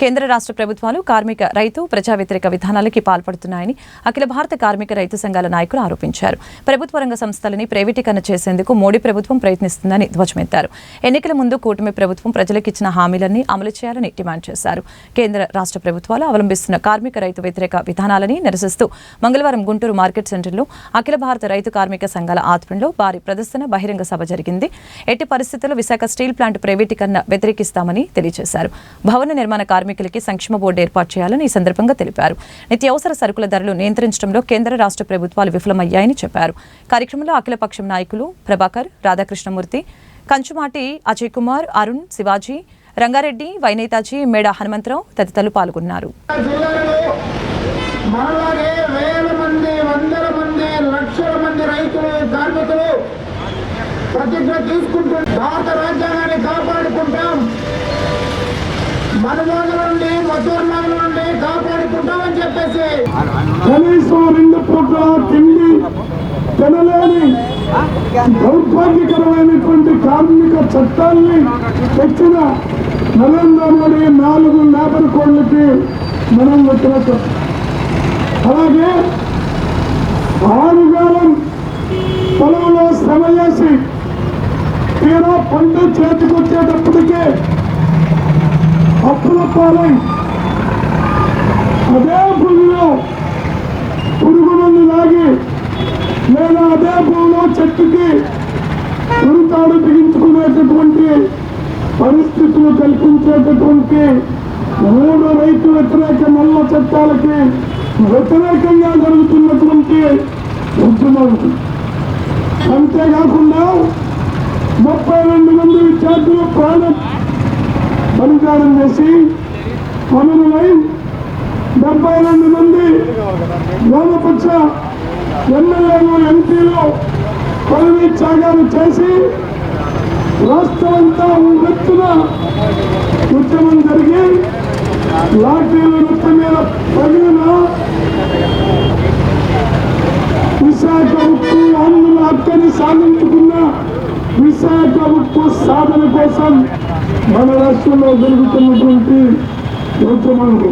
కేంద్ర రాష్ట్ర ప్రభుత్వాలు కార్మిక రైతు ప్రజా వ్యతిరేక విధానాలకి పాల్పడుతున్నాయని అఖిల భారత కార్మిక రైతు సంఘాల నాయకులు ఆరోపించారు. ప్రభుత్వ రంగ సంస్థలని ప్రైవేటీకరణ చేసేందుకు మోడీ ప్రభుత్వం ప్రయత్నిస్తుందని ధ్వజమెత్తారు. ఎన్నికల ముందు కూటమి ప్రభుత్వం ప్రజలకిచ్చిన హామీలన్నీ అమలు చేయాలని డిమాండ్ చేశారు. కేంద్ర రాష్ట్ర ప్రభుత్వాలు అవలంబిస్తున్న కార్మిక రైతు వ్యతిరేక విధానాలని నిరసిస్తూ మంగళవారం గుంటూరు మార్కెట్ సెంటర్లో అఖిల భారత రైతు కార్మిక సంఘాల ఆధ్వర్యంలో భారీ ప్రదర్శన బహిరంగ సభ జరిగింది. ఎట్టి పరిస్థితుల్లో విశాఖ స్టీల్ ప్లాంట్ ప్రైవేటీకరణ వ్యతిరేకిస్తామని తెలియజేశారు. భవన నిర్మాణ కార్మికులకి సంక్షేమ బోర్డు ఏర్పాటు చేయాలని ఈ సందర్భంగా తెలిపారు. నిత్యావసర సరుకుల ధరలు నియంత్రించడంలో కేంద్ర రాష్ట్ర ప్రభుత్వాలు విఫలమయ్యాయని చెప్పారు. కార్యక్రమంలో అఖిలపక్షం నాయకులు ప్రభాకర్ రాధాకృష్ణమూర్తి కంచుమాటి అజయ్ కుమార్ అరుణ్ శివాజీ రంగారెడ్డి వైనేతాజీ మేడ హనుమంతరావు తదితరులు పాల్గొన్నారు. జిల్లాలో మనలాగే వేల వందల మంది లక్షల మంది రైతులు కార్మికులు ప్రతిజ్ఞ తీసుకుంటూ భారత రాజ్యాంగాన్ని కాపాడుకుంటాం మనమోగుల నుండి మధుర్మాల నుండి కాపాడుకుంటామని చెప్పేసి కనీసం రెండు పూట్ల తిండి తినలేని దౌర్భాగ్యకరమైనటువంటి కార్మిక చట్టాల్ని తెచ్చిన నరేంద్ర మోడీ నాలుగు లేబర్ కోడ్లకి మనం వచ్చినట్టు. అలాగే ఆరుగాలం పొలంలో శ్రమ చేసి తీరా పంట చేతికొచ్చేటప్పటికే అప్పుల అదే భూమిలో పురుగు మందు లాగి లేదా అదే భూమిలో చెట్టుకి ఉరితాడు బిగించుకునేటటువంటి పరిస్థితులు కల్పించేటటువంటి మూడు రైతు వ్యతిరేక నల్ల చట్టాలకి వ్యతిరేకంగా జరుగుతున్నటువంటి ఉద్యమం. అంతేకాకుండా ముప్పై రెండు మంది విద్యార్థులు ప్రాణం బలిదానం చేసి పనులై డెబ్బై రెండు మంది వామపక్ష ఎమ్మెల్యేలు ఎంపీలు పదవి త్యాగాలు చేసి రాష్ట్రమంతా ఎత్తున ఉద్యమం జరిగి లాఠీలు నెత్తి మీద కోసం మన రాష్ట్రంలో జరుగుతున్నటువంటి ఉద్యమాలు.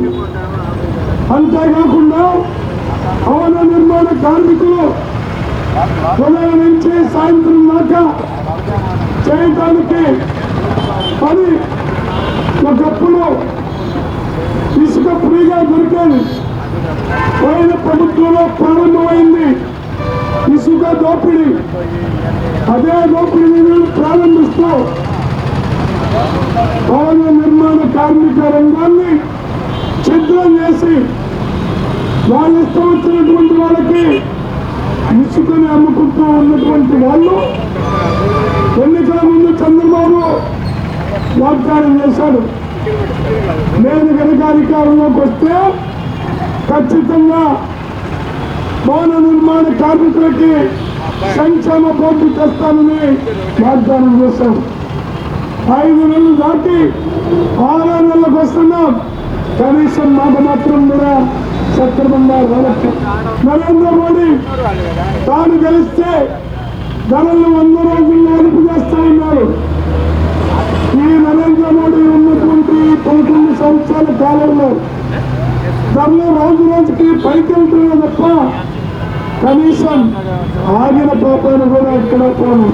అంతేకాకుండా భవన నిర్మాణ కార్మికులు ఉదయం నుంచి సాయంత్రం దాకా చేయటానికి పని ఒకప్పుడు ఇసుక ఫ్రీగా దొరికేది పోయిన ప్రభుత్వంలో ప్రారంభమైంది ఇసుక దోపిడీ. అదే దోపిడీని ప్రారంభిస్తూ భవన నిర్మాణ కార్మిక రంగాన్ని ఛిద్రం చేసి వాళ్ళ ఇష్టం వచ్చినటువంటి వాళ్ళకి ఇసుకని అమ్ముకుంటూ ఉన్నటువంటి వాళ్ళు ఎన్నికల ముందు చంద్రబాబు వాగ్దానం చేశాడు. నేను కనుక అధికారంలోకి వస్తే ఖచ్చితంగా భవన నిర్మాణ కార్మికులకి సంక్షేమ బోర్డు తెస్తానని వాగ్దానం చేశాడు. ఐదు నెలలు దాటి ఆరో నెలలకు వస్తున్నాం. కనీసం మాట మాత్రం కూడా నరేంద్ర మోడీ. తాను గెలిస్తే ధరలు వంద రోజుల్లో అదుపు చేస్తా ఉన్నారు. ఈ నరేంద్ర మోడీ ఉన్నటువంటి పదకొండు సంవత్సరాల కాలంలో ధరలు రోజు రోజుకి పైకి వెళ్తున్నాయి తప్ప కనీసం ఆగిన పాపాను కూడా ఎక్కడ పోను.